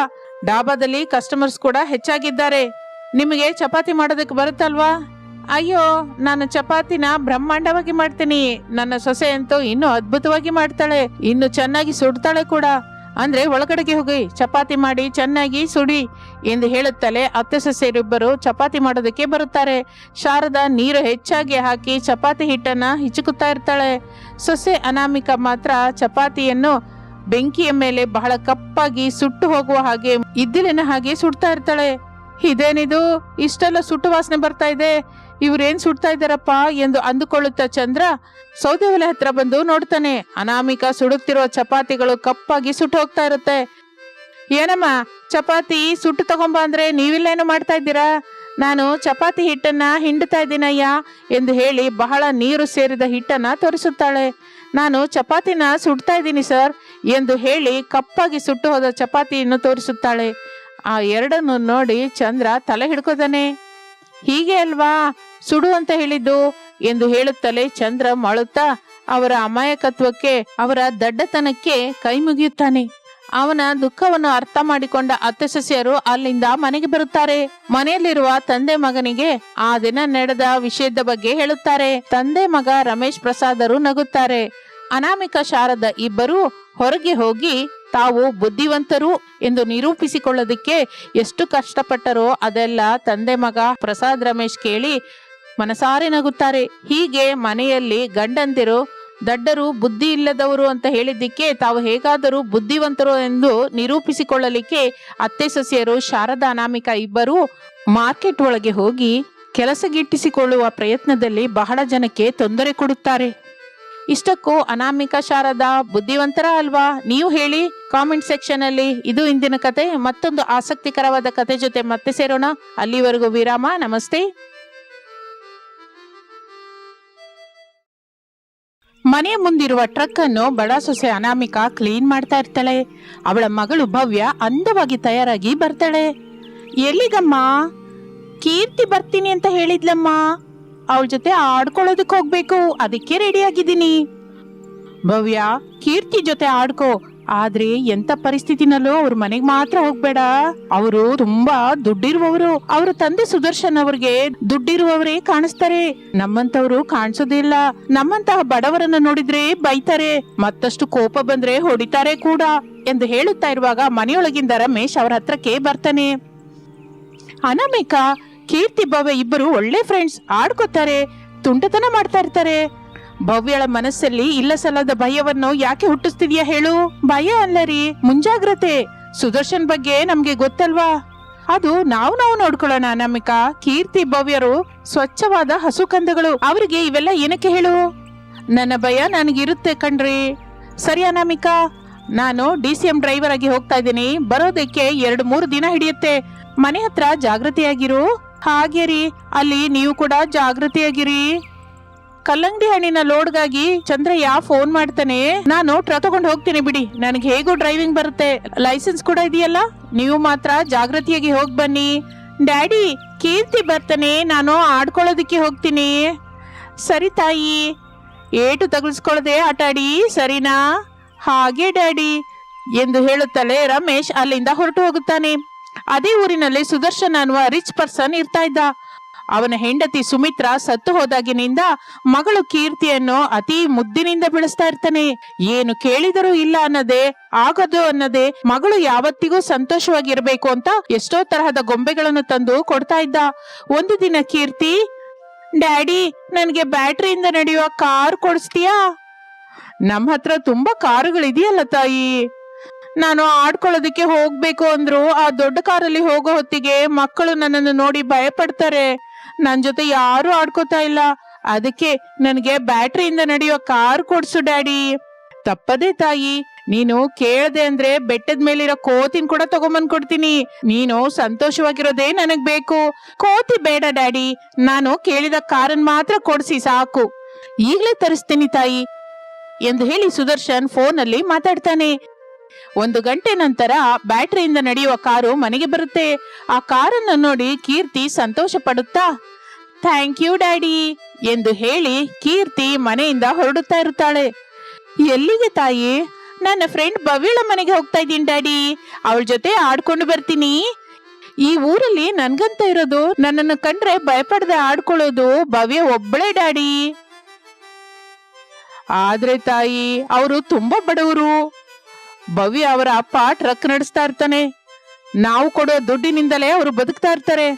ಡಾಬಾದಲ್ಲಿ ಕಸ್ಟಮರ್ಸ್ ಕೂಡ ಹೆಚ್ಚಾಗಿದ್ದಾರೆ. ನಿಮಗೆ ಚಪಾತಿ ಮಾಡೋದಕ್ಕೆ ಬರುತ್ತಲ್ವಾ? ಅಯ್ಯೋ, ನಾನು ಚಪಾತಿನ ಬ್ರಹ್ಮಾಂಡವಾಗಿ ಮಾಡ್ತೀನಿ. ನನ್ನ ಸೊಸೆ ಅಂತೂ ಇನ್ನು ಅದ್ಭುತವಾಗಿ ಮಾಡ್ತಾಳೆ. ಇನ್ನು ಚೆನ್ನಾಗಿ ಸುಡ್ತಾಳೆ ಕೂಡ. ಅಂದ್ರೆ ಒಳಗಡೆಗೆ ಹೋಗಿ ಚಪಾತಿ ಮಾಡಿ ಚೆನ್ನಾಗಿ ಸುಡಿ ಎಂದು ಹೇಳುತ್ತಲೇ ಅತ್ತೆ ಸೊಸೆಯರಿಬ್ಬರು ಚಪಾತಿ ಮಾಡೋದಕ್ಕೆ ಬರುತ್ತಾರೆ. ಶಾರದಾ ನೀರು ಹೆಚ್ಚಾಗಿ ಹಾಕಿ ಚಪಾತಿ ಹಿಟ್ಟನ್ನ ಹಿಚುಕುತ್ತಾ ಇರ್ತಾಳೆ. ಸೊಸೆ ಅನಾಮಿಕ ಮಾತ್ರ ಚಪಾತಿಯನ್ನು ಬೆಂಕಿಯ ಮೇಲೆ ಬಹಳ ಕಪ್ಪಾಗಿ ಸುಟ್ಟು ಹೋಗುವ ಹಾಗೆ ಇದ್ದಿಲಿನ ಹಾಗೆ ಸುಡ್ತಾ ಇರ್ತಾಳೆ. ಇದೇನಿದು? ಇಷ್ಟೆಲ್ಲ ಸುಟ್ಟು ವಾಸನೆ ಬರ್ತಾ ಇದೆ. ಇವ್ರೇನ್ ಸುಡ್ತಾ ಇದ್ದಾರಪ್ಪ ಎಂದು ಅಂದುಕೊಳ್ಳುತ್ತಾ ಚಂದ್ರ ಸೌದೆ ಒಲೆ ಹತ್ರ ಬಂದು ನೋಡ್ತಾನೆ. ಅನಾಮಿಕ ಸುಡುತ್ತಿರುವ ಚಪಾತಿಗಳು ಕಪ್ಪಾಗಿ ಸುಟ್ಟು ಹೋಗ್ತಾ ಇರುತ್ತೆ. ಏನಮ್ಮ, ಚಪಾತಿ ಸುಟ್ಟು ತಗೊಂಬ ಅಂದ್ರೆ ನೀವಿಲ್ಲೇನು ಮಾಡ್ತಾ ಇದ್ದೀರಾ? ನಾನು ಚಪಾತಿ ಹಿಟ್ಟನ್ನ ಹಿಂಡ್ತಾ ಇದ್ದೀನಯ್ಯ ಎಂದು ಹೇಳಿ ಬಹಳ ನೀರು ಸೇರಿದ ಹಿಟ್ಟನ್ನ ತೋರಿಸುತ್ತಾಳೆ. ನಾನು ಚಪಾತಿನ ಸುಡ್ತಾ ಇದ್ದೀನಿ ಸರ್ ಎಂದು ಹೇಳಿ ಕಪ್ಪಾಗಿ ಸುಟ್ಟು ಹೋದ ಚಪಾತಿಯನ್ನು ತೋರಿಸುತ್ತಾಳೆ. ಆ ಎರಡನ್ನು ನೋಡಿ ಚಂದ್ರ ತಲೆ ಹಿಡ್ಕೋದಾನೆ ಹೀಗೆ ಅಲ್ವಾ? ಸುಡು ಅಂತ ಹೇಳಿದ್ದು ಎಂದು ಹೇಳುತ್ತಲೇ ಚಂದ್ರ ಮಳುತ್ತಾ ಅವರ ಅಮಾಯಕತ್ವಕ್ಕೆ, ಅವರ ದಡ್ಡತನಕ್ಕೆ ಕೈ ಮುಗಿಯುತ್ತಾನೆ. ಅವನ ದುಃಖವನ್ನು ಅರ್ಥ ಮಾಡಿಕೊಂಡ ಅತ್ತೆ ಸಸ್ಯರು ಅಲ್ಲಿಂದ ಮನೆಗೆ ಬರುತ್ತಾರೆ. ಮನೆಯಲ್ಲಿರುವ ತಂದೆ ಮಗನಿಗೆ ಆ ದಿನ ನಡೆದ ವಿಷಯದ ಬಗ್ಗೆ ಹೇಳುತ್ತಾರೆ. ತಂದೆ ಮಗ ರಮೇಶ್ ಪ್ರಸಾದರು ನಗುತ್ತಾರೆ. ಅನಾಮಿಕ ಶಾರದ ಇಬ್ಬರು ಹೊರಗೆ ಹೋಗಿ ತಾವು ಬುದ್ಧಿವಂತರು ಎಂದು ನಿರೂಪಿಸಿಕೊಳ್ಳೋದಕ್ಕೆ ಎಷ್ಟು ಕಷ್ಟಪಟ್ಟರೋ ಅದೆಲ್ಲ ತಂದೆ ಮಗ ಪ್ರಸಾದ್ ರಮೇಶ್ ಕೇಳಿ ಮನಸಾರೆ ನಗುತ್ತಾರೆ. ಹೀಗೆ ಮನೆಯಲ್ಲಿ ಗಂಡಂದಿರು, ದಡ್ಡರು ಬುದ್ಧಿ ಇಲ್ಲದವರು ಅಂತ ಹೇಳಿದ್ದಕ್ಕೆ ತಾವು ಹೇಗಾದರೂ ಬುದ್ಧಿವಂತರು ಎಂದು ನಿರೂಪಿಸಿಕೊಳ್ಳಲಿಕ್ಕೆ ಅತ್ತೆ, ಸೊಸೆಯರು, ಶಾರದಾ, ಅನಾಮಿಕ ಇಬ್ಬರೂ ಮಾರ್ಕೆಟ್ ಒಳಗೆ ಹೋಗಿ ಕೆಲಸಗಿಟ್ಟಿಸಿಕೊಳ್ಳುವ ಪ್ರಯತ್ನದಲ್ಲಿ ಬಹಳ ಜನಕ್ಕೆ ತೊಂದರೆ ಕೊಡುತ್ತಾರೆ. ಇಷ್ಟಕ್ಕೂ ಅನಾಮಿಕ, ಶಾರದಾ ಬುದ್ಧಿವಂತರ ಅಲ್ವಾ? ನೀವು ಹೇಳಿ, ಕಾಮೆಂಟ್ ಸೆಕ್ಷನ್ ಅಲ್ಲಿ ಇದು ಇಂದಿನ ಕತೆ. ಮತ್ತೊಂದು ಆಸಕ್ತಿಕರವಾದ ಕತೆ ಜೊತೆ ಮತ್ತೆ ಸೇರೋಣ. ಅಲ್ಲಿವರೆಗೂ ವಿರಾಮ. ನಮಸ್ತೆ. ಮನೆಯ ಮುಂದಿರುವ ಟ್ರಕ್ ಅನ್ನು ಬಡ ಸೊಸೆ ಅನಾಮಿಕಾ ಕ್ಲೀನ್ ಮಾಡ್ತಾ ಇರ್ತಾಳೆ. ಅವಳ ಮಗಳು ಭವ್ಯ ಅಂದವಾಗಿ ತಯಾರಾಗಿ ಬರ್ತಾಳೆ. ಎಲ್ಲಿಗಮ್ಮ? ಕೀರ್ತಿ ಬರ್ತೀನಿ ಅಂತ ಹೇಳಿದ್ಲಮ್ಮ. ಅವಳ ಜೊತೆ ಆಡ್ಕೊಳ್ಳೋದಕ್ಕೆ ಹೋಗ್ಬೇಕು. ಅದಕ್ಕೆ ರೆಡಿ ಆಗಿದ್ದೀನಿ. ಭವ್ಯ, ಕೀರ್ತಿ ಜೊತೆ ಆಡ್ಕೋ. ಆದ್ರೆ ಎಂತ ಪರಿಸ್ಥಿತಿನಲ್ಲೂ ಅವ್ರ ಮನೆಗ್ ಮಾತ್ರ ಹೋಗ್ಬೇಡ. ಅವರು ತುಂಬಾ ದುಡ್ಡಿರುವವರು. ಅವ್ರ ತಂದೆ ಸುದರ್ಶನ್ ಅವ್ರಿಗೆ ದುಡ್ಡಿರುವವರೇ ಕಾಣಿಸ್ತಾರೆ. ನಮ್ಮಂತವ್ರು ಕಾಣಿಸೋದಿಲ್ಲ ನಮ್ಮಂತಹ ಬಡವರನ್ನ ನೋಡಿದ್ರೆ ಬೈತಾರೆ. ಮತ್ತಷ್ಟು ಕೋಪ ಬಂದ್ರೆ ಹೊಡಿತಾರೆ ಕೂಡ ಎಂದು ಹೇಳುತ್ತಾ ಇರುವಾಗ ಮನೆಯೊಳಗಿಂದ ರಮೇಶ್ ಅವರ ಹತ್ರಕ್ಕೆ ಬರ್ತಾನೆ. ಅನಾಮಿಕಾ, ಕೀರ್ತಿ, ಭವ್ಯ ಇಬ್ಬರು ಒಳ್ಳೆ ಫ್ರೆಂಡ್ಸ್ ಆಡ್ಕೋತಾರೆ, ತುಂಟತನ ಮಾಡ್ತಾ ಇರ್ತಾರೆ. ಭವ್ಯಳ ಮನಸ್ಸಲ್ಲಿ ಇಲ್ಲ ಸಲ್ಲದ ಭಯವನ್ನು ಯಾಕೆ ಹುಟ್ಟಿಸ್ತಿದ್ಯಾ ಹೇಳು? ಭಯ ಅಲ್ಲ ರೀ ಮುಂಜಾಗ್ರತೆ. ಸುದರ್ಶನ್ ಬಗ್ಗೆ ನಮ್ಗೆ ಗೊತ್ತಲ್ವಾ? ಅದು ನಾವು ನಾವು ನೋಡ್ಕೊಳ್ಳೋಣ ನಮಿಕಾ. ಕೀರ್ತಿ ಭವ್ಯರು ಸ್ವಚ್ಛವಾದ ಹಸುಕಂದಗಳು ಅವರಿಗೆ ಇವೆಲ್ಲ ಏನಕ್ಕೆ ಹೇಳು? ನನ್ನ ಭಯ ನನಗಿರುತ್ತೆ ಕಣ್ರಿ. ಸರಿ ಅನಾಮಿಕಾ ನಾನು ಡಿ ಸಿ ಎಂ ಡ್ರೈವರ್ ಆಗಿ ಹೋಗ್ತಾ ಇದ್ದೀನಿ. ಬರೋದಕ್ಕೆ ಎರಡು ಮೂರು ದಿನ ಹಿಡಿಯುತ್ತೆ. ಮನೆ ಹತ್ರ ಜಾಗೃತಿಯಾಗಿರು ಹಾಗೆ ರೀ ಅಲ್ಲಿ ನೀವು ಕೂಡ ಜಾಗೃತಿಯಾಗಿರಿ ಕಲ್ಲಂಗಡಿ ಹಣ್ಣಿನ ಲೋಡ್ಗಾಗಿ ಚಂದ್ರಯ್ಯ ಫೋನ್ ಮಾಡ್ತಾನೆ? ನಾನು ಟ್ರ ತಗೊಂಡು ಹೋಗ್ತೀನಿ ಬಿಡಿ. ನನಗೆ ಹೇಗೂ ಡ್ರೈವಿಂಗ್ ಬರುತ್ತೆ. ಲೈಸೆನ್ಸ್ ಕೂಡ ಇದೆಯಲ್ಲ? ನೀವು ಮಾತ್ರ ಜಾಗೃತಿಯಾಗಿ ಹೋಗಿ ಬನ್ನಿ. ಡ್ಯಾಡಿ ಕೀರ್ತಿ ಬರ್ತಾನೆ. ನಾನು ಆಡ್ಕೊಳ್ಳೋದಕ್ಕೆ ಹೋಗ್ತೀನಿ. ಸರಿ ತಾಯಿ. ಏಟು ತಗಲ್ಸ್ಕೊಳ್ಳದೆ ಆಟಾಡಿ ಸರಿನಾ? ಹಾಗೆ ಡ್ಯಾಡಿ ಎಂದು ಹೇಳುತ್ತಲೇ ರಮೇಶ್ ಅಲ್ಲಿಂದ ಹೊರಟು ಹೋಗುತ್ತಾನೆ. ಅದೇ ಊರಿನಲ್ಲಿ ಸುದರ್ಶನ್ ಅನ್ನುವ ರಿಚ್ ಪರ್ಸನ್ ಇರ್ತಾ ಇದ್ದ. ಅವನ ಹೆಂಡತಿ ಸುಮಿತ್ರ ಸತ್ತು ಹೋದಾಗಿನಿಂದ ಮಗಳು ಕೀರ್ತಿಯನ್ನು ಅತಿ ಮುದ್ದಿನಿಂದ ಬೆಳೆಸ್ತಾ ಇರ್ತಾನೆ. ಏನು ಕೇಳಿದರೂ ಇಲ್ಲ ಅನ್ನದೆ, ಆಗದು ಅನ್ನದೆ, ಮಗಳು ಯಾವತ್ತಿಗೂ ಸಂತೋಷವಾಗಿರ್ಬೇಕು ಅಂತ ಎಷ್ಟೋ ತರಹದ ಗೊಂಬೆಗಳನ್ನು ತಂದು ಕೊಡ್ತಾ ಇದ್ದ. ಒಂದು ದಿನ ಕೀರ್ತಿ, ಡ್ಯಾಡಿ, ನನಗೆ ಬ್ಯಾಟ್ರಿಯಿಂದ ನಡೆಯುವ ಕಾರ್ ಕೊಡಿಸ್ತೀಯಾ? ನಮ್ಮ ಹತ್ರ ತುಂಬಾ ಕಾರುಗಳಿದೆಯಲ್ಲ ತಾಯಿ. ನಾನು ಆಡ್ಕೊಳ್ಳೋದಕ್ಕೆ ಹೋಗ್ಬೇಕು ಅಂದ್ರು ಆ ದೊಡ್ಡ ಕಾರಲ್ಲಿ ಹೋಗೋ ಹೊತ್ತಿಗೆ ಮಕ್ಕಳು ನನ್ನನ್ನು ನೋಡಿ ಭಯ ಪಡ್ತಾರೆ ನನ್ ಜೊತೆ ಯಾರು ಆಡ್ಕೋತಾ ಇಲ್ಲ. ಅದಕ್ಕೆ ನನಗೆ ಬ್ಯಾಟ್ರಿಯಿಂದ ನಡೆಯೋ ಕಾರ್ ಕೊಡ್ಸು, ಡ್ಯಾಡಿ. ತಪ್ಪದೆ ತಾಯಿ, ನೀನು ಕೇಳದೆ ಅಂದ್ರೆ ಬೆಟ್ಟದ ಮೇಲಿರೋ ಕೋತಿನ ಕೂಡ ತಗೊಂಬಂದ್ ಕೊಡ್ತೀನಿ ನೀನು ಸಂತೋಷವಾಗಿರೋದೇ ನನಗ್ ಬೇಕು. ಕೋತಿ ಬೇಡ, ಡ್ಯಾಡಿ. ನಾನು ಕೇಳಿದ ಕಾರನ್ ಮಾತ್ರ ಕೊಡ್ಸಿ, ಸಾಕು. ಈಗ್ಲೇ ತರಿಸ್ತೀನಿ ತಾಯಿ ಎಂದು ಹೇಳಿ ಸುದರ್ಶನ್ ಫೋನ್ ಅಲ್ಲಿ ಮಾತಾಡ್ತಾನೆ. ಒಂದು ಗಂಟೆ ನಂತರ ಬ್ಯಾಟರಿಯಿಂದ ನಡೆಯುವ ಕಾರು ಮನೆಗೆ ಬರುತ್ತೆ. ಆ ಕಾರನ್ನು ನೋಡಿ ಕೀರ್ತಿ ಸಂತೋಷ ಪಡುತ್ತಾ ಥ್ಯಾಂಕ್ ಯು, ಡ್ಯಾಡಿ, ಎಂದು ಹೇಳಿ ಕೀರ್ತಿ ಮನೆಯಿಂದ ಹೊರಡುತ್ತಾ ಇರುತ್ತಾಳೆ. ಎಲ್ಲಿಗೆ ತಾಯಿ? ನನ್ನ ಫ್ರೆಂಡ್ ಬವಿಳ ಮನೆಗೆ ಹೋಗ್ತಾ ಇದ್ದೀನಿ, ಡ್ಯಾಡಿ. ಅವಳ ಜೊತೆ ಆಡ್ಕೊಂಡು ಬರ್ತೀನಿ. ಈ ಊರಲ್ಲಿ ನನ್ಗಂತ ಇರೋದು ನನ್ನನ್ನು ಕಂಡ್ರೆ ಭಯಪಡದೆ ಆಡ್ಕೊಳ್ಳೋದು ಭವ್ಯ ಒಬ್ಬಳೇ, ಡ್ಯಾಡಿ. ಆದ್ರೆ ತಾಯಿ, ಅವರು ತುಂಬಾ ಬಡವರು. ಭವ್ಯ ಅವರ ಅಪ್ಪ ಟ್ರಕ್ ನಡೆಸ್ತಾ ಇರ್ತಾನೆ. ನಾವು ಕೊಡೋ ದುಡ್ಡಿನಿಂದಲೇ ಅವರು ಬದುಕ್ತಾ ಇರ್ತಾರೆ.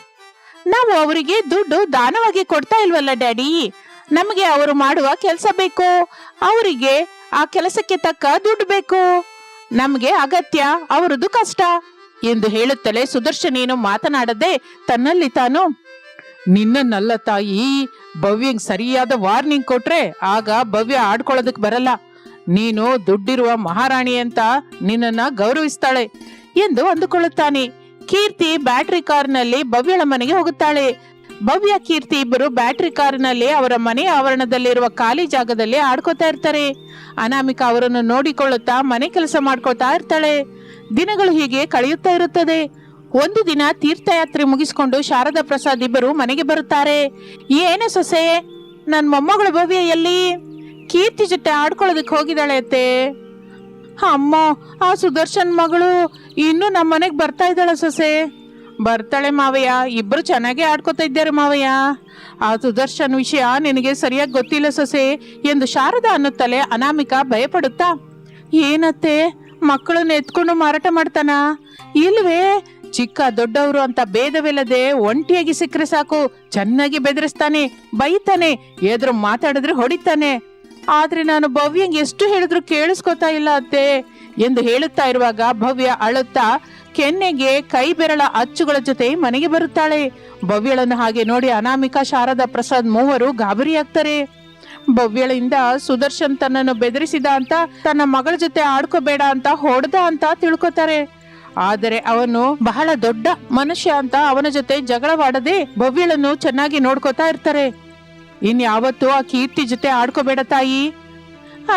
ನಾವು ಅವರಿಗೆ ದುಡ್ಡು ದಾನವಾಗಿ ಕೊಡ್ತಾ ಇಲ್ವಲ್ಲ, ಡ್ಯಾಡಿ? ನಮಗೆ ಅವರು ಮಾಡುವ ಕೆಲಸ ಬೇಕು. ಅವರಿಗೆ ಆ ಕೆಲಸಕ್ಕೆ ತಕ್ಕ ದುಡ್ಡು ಬೇಕು. ನಮಗೆ ಅಗತ್ಯ, ಅವರದು ಕಷ್ಟ ಎಂದು ಹೇಳುತ್ತಲೇ ಸುದರ್ಶನೇನು ಮಾತನಾಡದೆ ತನ್ನಲ್ಲಿ ತಾನು, ನಿನ್ನನ್ನಲ್ಲ ತಾಯಿ, ಭವ್ಯಂಗ್ ಸರಿಯಾದ ವಾರ್ನಿಂಗ್ ಕೊಟ್ರೆ ಆಗ ಭವ್ಯ ಆಡ್ಕೊಳ್ಳೋದಕ್ ಬರಲ್ಲ. ನೀನು ದುಡ್ಡಿರುವ ಮಹಾರಾಣಿ ಅಂತ ನಿನ್ನನ್ನ ಗೌರವಿಸ್ತಾಳೆ ಎಂದು ಅಂದುಕೊಳ್ಳುತ್ತಾನೆ. ಕೀರ್ತಿ ಬ್ಯಾಟ್ರಿ ಕಾರ್ನಲ್ಲಿ ಭವ್ಯಳ ಮನೆಗೆ ಹೋಗುತ್ತಾಳೆ. ಭವ್ಯ ಕೀರ್ತಿ ಇಬ್ಬರು ಬ್ಯಾಟ್ರಿ ಕಾರಿನಲ್ಲಿ ಅವರ ಮನೆ ಆವರಣದಲ್ಲಿರುವ ಖಾಲಿ ಜಾಗದಲ್ಲಿ ಆಡ್ಕೋತಾ ಇರ್ತಾರೆ. ಅನಾಮಿಕಾ ಅವರನ್ನು ನೋಡಿಕೊಳ್ಳುತ್ತಾ ಮನೆ ಕೆಲಸ ಮಾಡ್ಕೊತಾ ಇರ್ತಾಳೆ. ದಿನಗಳು ಹೀಗೆ ಕಳೆಯುತ್ತಾ ಇರುತ್ತದೆ. ಒಂದು ದಿನ ತೀರ್ಥಯಾತ್ರೆ ಮುಗಿಸಿಕೊಂಡು ಶಾರದಾ ಪ್ರಸಾದ್ ಇಬ್ಬರು ಮನೆಗೆ ಬರುತ್ತಾರೆ. ಏನೇ ಸೊಸೆ ನನ್ನ ಮೊಮ್ಮಗಳು ಭವ್ಯ ಎಲ್ಲಿ? ಕೀರ್ತಿ ಜೊತೆ ಆಡ್ಕೊಳ್ಳೋದಕ್ಕೆ ಹೋಗಿದ್ದಾಳೆ ಅತ್ತೆ. ಅಮ್ಮ, ಆ ಸುದರ್ಶನ್ ಮಗಳು ಇನ್ನು ನಮ್ಮ ಮನೆಗೆ ಬರ್ತಾ ಇದ್ದಾಳೆ ಸೊಸೆ. ಬರ್ತಾಳೆ ಮಾವಯ್ಯ, ಇಬ್ರು ಚೆನ್ನಾಗೇ ಆಡ್ಕೋತಾ ಇದ್ದಾರೆ ಮಾವಯ್ಯ. ಆ ಸುದರ್ಶನ್ ವಿಷಯ ನಿನಗೆ ಸರಿಯಾಗಿ ಗೊತ್ತಿಲ್ಲ ಸೊಸೆ ಎಂದು ಶಾರದಾ ಅನ್ನುತ್ತಲೇ ಅನಾಮಿಕಾ ಭಯಪಡುತ್ತಾ, ಏನತ್ತೆ, ಮಕ್ಕಳನ್ನ ಎತ್ಕೊಂಡು ಮಾರಾಟ ಮಾಡ್ತಾನ? ಇಲ್ವೇ, ಚಿಕ್ಕ ದೊಡ್ಡವರು ಅಂತ ಭೇದವಿಲ್ಲದೆ ಒಂಟಿಯಾಗಿ ಸಿಕ್ಕರೆ ಸಾಕು, ಚೆನ್ನಾಗಿ ಬೆದರಿಸ್ತಾನೆ, ಬೈತಾನೆ, ಎದುರು ಮಾತಾಡಿದ್ರೆ ಹೊಡಿತಾನೆ. ಆದ್ರೆ ನಾನು ಭವ್ಯಂಗ್ ಎಷ್ಟು ಹೇಳಿದ್ರು ಕೇಳಿಸ್ಕೊತಾ ಇಲ್ಲ ಅತ್ತೆ ಎಂದು ಹೇಳುತ್ತಾ ಇರುವಾಗ ಭವ್ಯ ಅಳುತ್ತಾ ಕೆನ್ನೆಗೆ ಕೈ ಬೆರಳ ಅಚ್ಚುಗಳ ಜೊತೆ ಮನೆಗೆ ಬರುತ್ತಾಳೆ. ಭವ್ಯಳನ್ನು ಹಾಗೆ ನೋಡಿ ಅನಾಮಿಕಾ ಶಾರದಾ ಪ್ರಸಾದ್ ಮೂವರು ಗಾಬರಿಯಾಗ್ತಾರೆ ಭವ್ಯಳಿಂದ ಸುದರ್ಶನ್ ತನ್ನನ್ನು ಬೆದರಿಸಿದ ಅಂತ, ತನ್ನ ಮಗಳ ಜೊತೆ ಆಡ್ಕೋಬೇಡ ಅಂತ ಹೊಡೆದ ಅಂತ ತಿಳ್ಕೊತಾರೆ. ಆದರೆ ಅವನು ಬಹಳ ದೊಡ್ಡ ಮನುಷ್ಯ ಅಂತ ಅವನ ಜೊತೆ ಜಗಳವಾಡದೆ ಭವ್ಯಳನ್ನು ಚೆನ್ನಾಗಿ ನೋಡ್ಕೋತಾ ಇರ್ತಾರೆ. ಇನ್ಯಾವತ್ತೂ ಆ ಕೀರ್ತಿ ಜೊತೆ ಆಡ್ಕೋಬೇಡ ತಾಯಿ.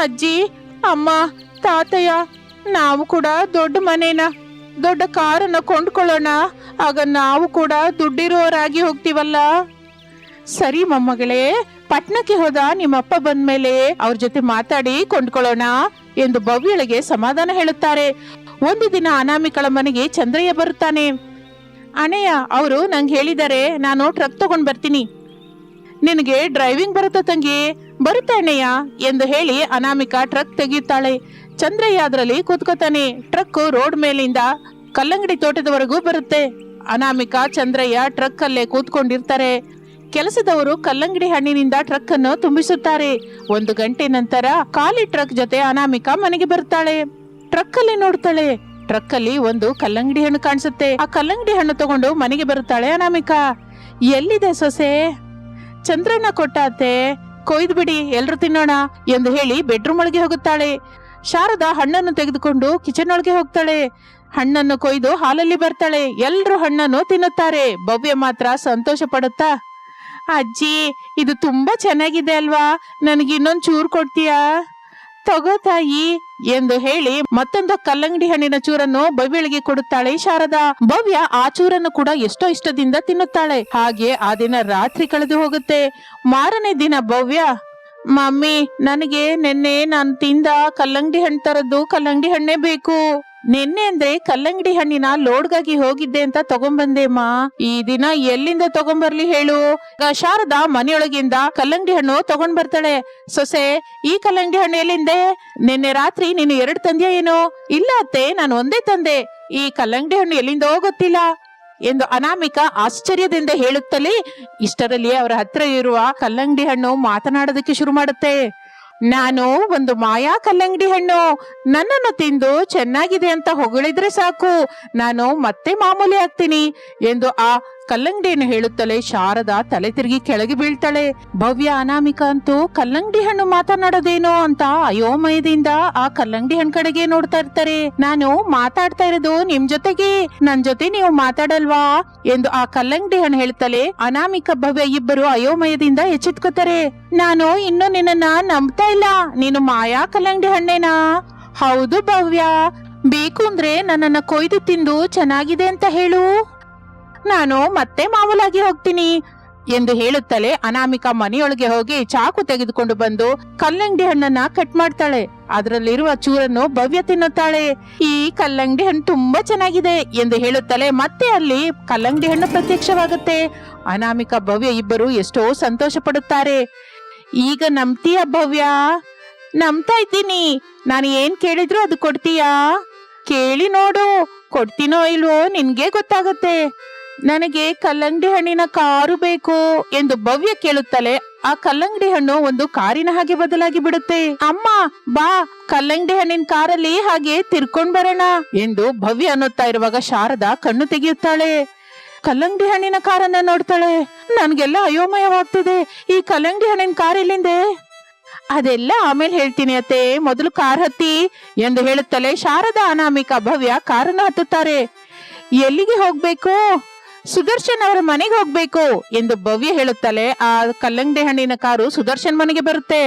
ಅಜ್ಜಿ, ಅಮ್ಮ, ತಾತಯ್ಯ, ನಾವು ಕೂಡ ದೊಡ್ಡ ಮನೇನ, ದೊಡ್ಡ ಕಾರನ್ನ ಕೊಂಡ್ಕೊಳ್ಳೋಣ. ಆಗ ನಾವು ಕೂಡ ದುಡ್ಡಿರೋರಾಗಿ ಹೋಗ್ತೀವಲ್ಲ. ಸರಿ ಮೊಮ್ಮಗಳೇ, ಪಟ್ನಕ್ಕೆ ಹೋದ ನಿಮ್ಮಪ್ಪ ಬಂದ್ಮೇಲೆ ಅವ್ರ ಜೊತೆ ಮಾತಾಡಿ ಕೊಂಡ್ಕೊಳ್ಳೋಣ ಎಂದು ಭವ್ಯಳಿಗೆ ಸಮಾಧಾನ ಹೇಳುತ್ತಾರೆ. ಒಂದು ದಿನ ಅನಾಮಿಕಳ ಮನೆಗೆ ಚಂದ್ರಯ್ಯ ಬರುತ್ತಾನೆ. ಅಣಯ್ಯ ಅವರು ನಂಗೆ ಹೇಳಿದ್ದಾರೆ, ನಾನು ಟ್ರಕ್ ತಗೊಂಡ್ ಬರ್ತೀನಿ. ನಿನಗೆ ಡ್ರೈವಿಂಗ್ ಬರುತ್ತಾ ತಂಗಿ? ಬರುತ್ತಾ ಅಣ್ಣಯ್ಯ ಎಂದು ಹೇಳಿ ಅನಾಮಿಕಾ ಟ್ರಕ್ ತೆಗೆಯುತ್ತಾಳೆ. ಚಂದ್ರಯ್ಯ ಅದರಲ್ಲಿ ಕೂತ್ಕೋತಾನೆ. ಟ್ರಕ್ ರೋಡ್ ಮೇಲಿಂದ ಕಲ್ಲಂಗಡಿ ತೋಟದವರೆಗೂ ಬರುತ್ತೆ. ಅನಾಮಿಕಾ ಚಂದ್ರಯ್ಯ ಟ್ರಕ್ ಅಲ್ಲೇ ಕೂತ್ಕೊಂಡಿರ್ತಾರೆ. ಕೆಲಸದವರು ಕಲ್ಲಂಗಡಿ ಹಣ್ಣಿನಿಂದ ಟ್ರಕ್ ಅನ್ನು ತುಂಬಿಸುತ್ತಾರೆ. ಒಂದು ಗಂಟೆ ನಂತರ ಖಾಲಿ ಟ್ರಕ್ ಜೊತೆ ಅನಾಮಿಕಾ ಮನೆಗೆ ಬರ್ತಾಳೆ ಟ್ರಕ್ ಅಲ್ಲಿ ನೋಡ್ತಾಳೆ. ಟ್ರಕ್ ಅಲ್ಲಿ ಒಂದು ಕಲ್ಲಂಗಡಿ ಹಣ್ಣು ಕಾಣಿಸುತ್ತೆ. ಆ ಕಲ್ಲಂಗಡಿ ಹಣ್ಣು ತಗೊಂಡು ಮನೆಗೆ ಬರುತ್ತಾಳೆ ಅನಾಮಿಕಾ. ಎಲ್ಲಿದೆ ಸೊಸೆ? ಚಂದ್ರನ ಕೊಟ್ಟಾತೆ, ಕೊಯ್ದು ಬಿಡಿ, ಎಲ್ರು ತಿನ್ನೋಣ ಎಂದು ಹೇಳಿ ಬೆಡ್ರೂಮ್ ಒಳಗೆ ಹೋಗುತ್ತಾಳೆ. ಶಾರದಾ ಹಣ್ಣನ್ನು ತೆಗೆದುಕೊಂಡು ಕಿಚನ್ ಒಳಗೆ ಹೋಗ್ತಾಳೆ. ಹಣ್ಣನ್ನು ಕೊಯ್ದು ಹಾಲಲ್ಲಿ ಬರ್ತಾಳೆ. ಎಲ್ರು ಹಣ್ಣನ್ನು ತಿನ್ನುತ್ತಾರೆ. ಭವ್ಯ ಮಾತ್ರ ಸಂತೋಷ ಪಡುತ್ತಾ, ಅಜ್ಜಿ, ಇದು ತುಂಬಾ ಚೆನ್ನಾಗಿದೆ ಅಲ್ವಾ? ನನಗೆ ಇನ್ನೊಂದು ಚೂರು ಕೊಡ್ತೀಯಾ? ತಗೋ ತಾಯಿ ಎಂದು ಹೇಳಿ ಮತ್ತೊಂದು ಕಲ್ಲಂಗಡಿ ಹಣ್ಣಿನ ಚೂರನ್ನು ಭವ್ಯಳಿಗೆ ಕೊಡುತ್ತಾಳೆ ಶಾರದಾ. ಭವ್ಯ ಆ ಚೂರನ್ನು ಕೂಡ ಎಷ್ಟೋ ಇಷ್ಟದಿಂದ ತಿನ್ನುತ್ತಾಳೆ. ಹಾಗೆ ಆ ದಿನ ರಾತ್ರಿ ಕಳೆದು ಹೋಗುತ್ತೆ. ಮಾರನೇ ದಿನ ಭವ್ಯ. ಮಮ್ಮಿ, ನನಗೆ ನಿನ್ನೆ ನಾನು ತಿಂದ ಕಲ್ಲಂಗಡಿ ಹಣ್ಣು ತರದ್ದು ಕಲ್ಲಂಗಡಿ ಹಣ್ಣೇ ಬೇಕು. ನಿನ್ನೆ ಅಂದ್ರೆ ಕಲ್ಲಂಗಡಿ ಹಣ್ಣಿನ ಲೋಡ್ಗಾಗಿ ಹೋಗಿದ್ದೆ ಅಂತ ತಗೊಂಬಂದೆ ಮಾ ಈ ದಿನ ಎಲ್ಲಿಂದ ತಗೊಂಬರ್ಲಿ ಹೇಳು. ಶಾರದಾ ಮನೆಯೊಳಗಿಂದ ಕಲ್ಲಂಗಡಿ ಹಣ್ಣು ತಗೊಂಡ್ ಬರ್ತಾಳೆ ಸೊಸೆ, ಈ ಕಲ್ಲಂಗಡಿ ಹಣ್ಣು ಎಲ್ಲಿಂದೆ? ನಿನ್ನೆ ರಾತ್ರಿ ನೀನು ಎರಡು ತಂದ್ಯಾ ಏನು? ಇಲ್ಲ ಅತ್ತೆ, ನಾನು ಒಂದೇ ತಂದೆ. ಈ ಕಲ್ಲಂಗಡಿ ಹಣ್ಣು ಎಲ್ಲಿಂದ ಗೊತ್ತಿಲ್ಲ. ಎಂದು ಅನಾಮಿಕ ಆಶ್ಚರ್ಯದಿಂದ ಹೇಳುತ್ತಲೇ ಇಷ್ಟರಲ್ಲಿ ಅವರ ಹತ್ರ ಇರುವ ಕಲ್ಲಂಗಡಿ ಹಣ್ಣು ಮಾತನಾಡೋದಕ್ಕೆ ಶುರು ಮಾಡುತ್ತೆ. ನಾನು ಒಂದು ಮಾಯಾ ಕಲ್ಲಂಗಡಿ ಹಣ್ಣು, ನನ್ನನ್ನು ತಿಂದು ಚೆನ್ನಾಗಿದೆ ಅಂತ ಹೊಗಳಿದ್ರೆ ಸಾಕು. ನಾನು ಮತ್ತೆ ಮಾಮೂಲಿ ಆಗ್ತೀನಿ ಎಂದು ಆ ಕಲ್ಲಂಗಡಿಯನ್ನು ಹೇಳುತ್ತಲೇ ಶಾರದಾ ತಲೆ ತಿರುಗಿ ಕೆಳಗೆ ಬೀಳ್ತಾಳೆ. ಭವ್ಯ ಅನಾಮಿಕ ಅಂತೂ ಕಲ್ಲಂಗಡಿ ಹಣ್ಣು ಮಾತನಾಡೋದೇನೋ ಅಂತ ಅಯೋಮಯದಿಂದ ಆ ಕಲ್ಲಂಗಡಿ ಹಣ್ಣು ಕಡೆಗೆ ನೋಡ್ತಾ ಇರ್ತಾರೆ. ನಾನು ಮಾತಾಡ್ತಾ ಇರೋದು ನಿಮ್ ಜೊತೆಗೆ. ನನ್ ಜೊತೆ ನೀವು ಮಾತಾಡಲ್ವಾ? ಎಂದು ಆ ಕಲ್ಲಂಗಡಿ ಹಣ್ಣು ಹೇಳ್ತಲೇ ಅನಾಮಿಕ ಭವ್ಯ ಇಬ್ಬರು ಅಯೋಮಯದಿಂದ ಎಚ್ಚೆತ್ಕೋತಾರೆ. ನಾನು ಇನ್ನು ನಿನ್ನನ್ನ ನಂಬ್ತಾ ಇಲ್ಲ. ನೀನು ಮಾಯಾ ಕಲ್ಲಂಗಡಿ ಹಣ್ಣೇನಾ? ಹೌದು ಭವ್ಯ. ಬೇಕು ಅಂದ್ರೆ ನನ್ನನ್ನ ಕೊಯ್ದು ತಿಂದು ಚೆನ್ನಾಗಿದೆ ಅಂತ ಹೇಳು. ನಾನು ಮತ್ತೆ ಮಾಮೂಲಾಗಿ ಹೋಗ್ತೀನಿ ಎಂದು ಹೇಳುತ್ತಲೇ ಅನಾಮಿಕಾ ಮನೆಯೊಳಗೆ ಹೋಗಿ ಚಾಕು ತೆಗೆದುಕೊಂಡು ಬಂದು ಕಲ್ಲಂಗಡಿ ಹಣ್ಣನ್ನ ಕಟ್ ಮಾಡ್ತಾಳೆ. ಅದರಲ್ಲಿರುವ ಚೂರನ್ನು ಭವ್ಯ ತಿನ್ನುತ್ತಾಳೆ. ಈ ಕಲ್ಲಂಗಡಿ ಹಣ್ಣು ತುಂಬಾ ಚೆನ್ನಾಗಿದೆ ಎಂದು ಹೇಳುತ್ತಲೇ ಮತ್ತೆ ಅಲ್ಲಿ ಕಲ್ಲಂಗಡಿ ಹಣ್ಣು ಪ್ರತ್ಯಕ್ಷವಾಗುತ್ತೆ. ಅನಾಮಿಕಾ, ಭವ್ಯ ಇಬ್ಬರು ಎಷ್ಟೋ ಸಂತೋಷ ಪಡುತ್ತಾರೆ ಈಗ ನಂಬ್ತೀಯ ಭವ್ಯ? ನಂಬ್ತಾ ಇದ್ದೀನಿ. ನಾನು ಏನ್ ಕೇಳಿದ್ರು ಅದು ಕೊಡ್ತೀಯಾ? ಕೇಳಿ ನೋಡು. ಕೊಡ್ತೀನೋ ಇಲ್ವೋ ನಿನ್ಗೆ ಗೊತ್ತಾಗುತ್ತೆ. ನನಗೆ ಕಲ್ಲಂಗಡಿ ಹಣ್ಣಿನ ಕಾರು ಬೇಕು ಎಂದು ಭವ್ಯ ಕೇಳುತ್ತಲೇ ಆ ಕಲ್ಲಂಗಡಿ ಹಣ್ಣು ಒಂದು ಕಾರಿನ ಹಾಗೆ ಬದಲಾಗಿ ಬಿಡುತ್ತೆ. ಅಮ್ಮ, ಬಾ, ಕಲ್ಲಂಗಡಿ ಹಣ್ಣಿನ ಕಾರಲ್ಲಿ ಹಾಗೆ ತಿರ್ಕೊಂಡ್ ಬರೋಣ ಎಂದು ಭವ್ಯ ಅನ್ನುತ್ತಾ ಇರುವಾಗ ಶಾರದಾ ಕಣ್ಣು ತೆಗೆಯುತ್ತಾಳೆ. ಕಲ್ಲಂಗಡಿ ಹಣ್ಣಿನ ಕಾರನ್ನ ನೋಡ್ತಾಳೆ. ನನ್ಗೆಲ್ಲ ಅಯೋಮಯವಾಗ್ತದೆ. ಈ ಕಲ್ಲಂಗಡಿ ಹಣ್ಣಿನ ಕಾರ್ ಎಲ್ಲಿಂದೆ? ಅದೆಲ್ಲ ಆಮೇಲೆ ಹೇಳ್ತೀನಿ ಅತ್ತೆ. ಮೊದಲು ಕಾರ್ ಹತ್ತಿ ಎಂದು ಹೇಳುತ್ತಲೇ ಶಾರದಾ ಅನಾಮಿಕ ಭವ್ಯ ಕಾರನ್ನು ಹತ್ತುತ್ತಾರೆ. ಎಲ್ಲಿಗೆ ಹೋಗ್ಬೇಕು? ಸುದರ್ಶನ್ ಅವರ ಮನೆಗೆ ಹೋಗ್ಬೇಕು ಎಂದು ಭವ್ಯ ಹೇಳುತ್ತಲೇ ಆ ಕಲ್ಲಂಗಡಿ ಹಣ್ಣಿನ ಕಾರು ಸುದರ್ಶನ್ ಮನೆಗೆ ಬರುತ್ತೆ.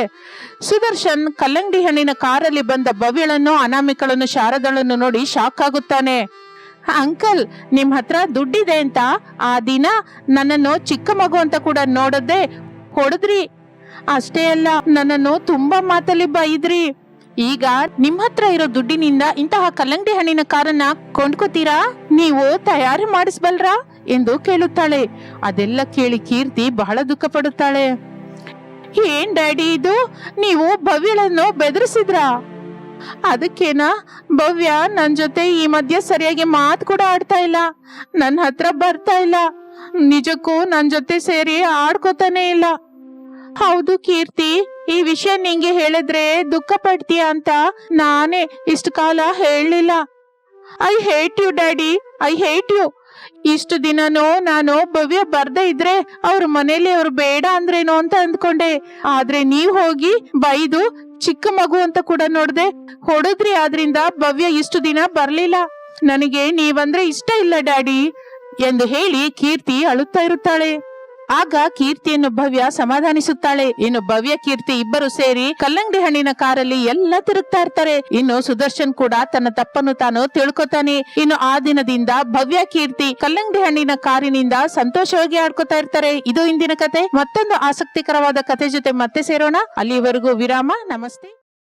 ಸುದರ್ಶನ್ ಕಲ್ಲಂಗಡಿ ಹಣ್ಣಿನ ಕಾರಲ್ಲಿ ಬಂದ ಭವ್ಯಳನ್ನು, ಅನಾಮಿಕಳನ್ನು, ಶಾರದಳನ್ನು ನೋಡಿ ಶಾಕ್ ಆಗುತ್ತಾನೆ. ಅಂಕಲ್, ನಿಮ್ ಹತ್ರ ದುಡ್ಡಿದೆ ಅಂತ? ಆ ದಿನ ನನ್ನನ್ನು ಚಿಕ್ಕ ಮಗು ಅಂತ ಕೂಡ ನೋಡದೆ ಹೊಡೆದ್ರಿ ಅಷ್ಟೇ ಅಲ್ಲ, ನನ್ನನ್ನು ತುಂಬಾ ಮಾತಲ್ಲಿ ಬೈದ್ರಿ. ಈಗ ನಿಮ್ ಹತ್ರ ಇರೋ ದುಡ್ಡಿನಿಂದ ಇಂತಹ ಕಲ್ಲಂಗಡಿ ಹಣ್ಣಿನ ಕಾರನ್ನ ಕೊಂಡ್ಕೋತೀರಾ? ನೀವು ತಯಾರು ಮಾಡಿಸ್ಬಲ್ರಾ? ಎಂದು ಕೇಳುತ್ತಾಳೆ. ಅದೆಲ್ಲ ಕೇಳಿ ಕೀರ್ತಿ ಬಹಳ ದುಃಖ ಪಡುತ್ತಾಳೆ ಏನ್ ಡ್ಯಾಡಿ ಇದು? ನೀವು ಭವ್ಯಳನ್ನು ಬೆದರಿಸಿದ್ರಾ? ಅದಕ್ಕೇನಾ? ಭವ್ಯ ನನ್ ಜೊತೆ ಈ ಮಧ್ಯೆ ಸರಿಯಾಗಿ ಮಾತು ಕೂಡ ಆಡ್ತಾ ಇಲ್ಲ. ನನ್ನ ಹತ್ರ ಬರ್ತಾ ಇಲ್ಲ. ನಿಜಕ್ಕೂ ನನ್ ಜೊತೆ ಸೇರಿ ಆಡ್ಕೋತಾನೆ ಇಲ್ಲ. ಹೌದು ಕೀರ್ತಿ, ಈ ವಿಷಯ ನಿಂಗೆ ಹೇಳಿದ್ರೆ ದುಃಖ ಪಡ್ತೀಯ ಅಂತ ನಾನೇ ಇಷ್ಟು ಕಾಲ ಹೇಳಲಿಲ್ಲ. I hate you daddy, I hate you. ಇಷ್ಟು ದಿನನೂ ನಾನು ಭವ್ಯ ಬರ್ದೇ ಇದ್ರೆ ಅವ್ರ ಮನೇಲಿ ಅವ್ರು ಬೇಡ ಅಂದ್ರೇನೋ ಅಂತ ಅಂದ್ಕೊಂಡೆ. ಆದ್ರೆ ನೀವ್ ಹೋಗಿ ಬೈದು ಚಿಕ್ಕ ಮಗು ಅಂತ ಕೂಡ ನೋಡ್ದೆ ಹೊಡೆದ್ರಿ ಆದ್ರಿಂದ ಭವ್ಯ ಇಷ್ಟು ದಿನ ಬರ್ಲಿಲ್ಲ. ನನಗೆ ನೀವಂದ್ರೆ ಇಷ್ಟ ಇಲ್ಲ ಡ್ಯಾಡಿ ಎಂದು ಹೇಳಿ ಕೀರ್ತಿ ಅಳುತ್ತಾ ಇರುತ್ತಾಳೆ. ಆಗ ಕೀರ್ತಿಯನ್ನು ಭವ್ಯ ಸಮಾಧಾನಿಸುತ್ತಾಳೆ. ಇನ್ನು ಭವ್ಯ ಕೀರ್ತಿ ಇಬ್ಬರು ಸೇರಿ ಕಲ್ಲಂಗಡಿ ಹಣ್ಣಿನ ಕಾರಲ್ಲಿ ಎಲ್ಲ ತಿರುಗ್ತಾ ಇರ್ತಾರೆ. ಇನ್ನು ಸುದರ್ಶನ್ ಕೂಡ ತನ್ನ ತಪ್ಪನ್ನು ತಾನು ತಿಳ್ಕೊತಾನೆ. ಇನ್ನು ಆ ದಿನದಿಂದ ಭವ್ಯ ಕೀರ್ತಿ ಕಲ್ಲಂಗಡಿ ಹಣ್ಣಿನ ಕಾರಿನಿಂದ ಸಂತೋಷವಾಗಿ ಆಡ್ಕೋತಾ ಇರ್ತಾರೆ. ಇದು ಇಂದಿನ ಕತೆ. ಮತ್ತೊಂದು ಆಸಕ್ತಿಕರವಾದ ಕತೆ ಜೊತೆ ಮತ್ತೆ ಸೇರೋಣ. ಅಲ್ಲಿವರೆಗೂ ವಿರಾಮ. ನಮಸ್ತೆ.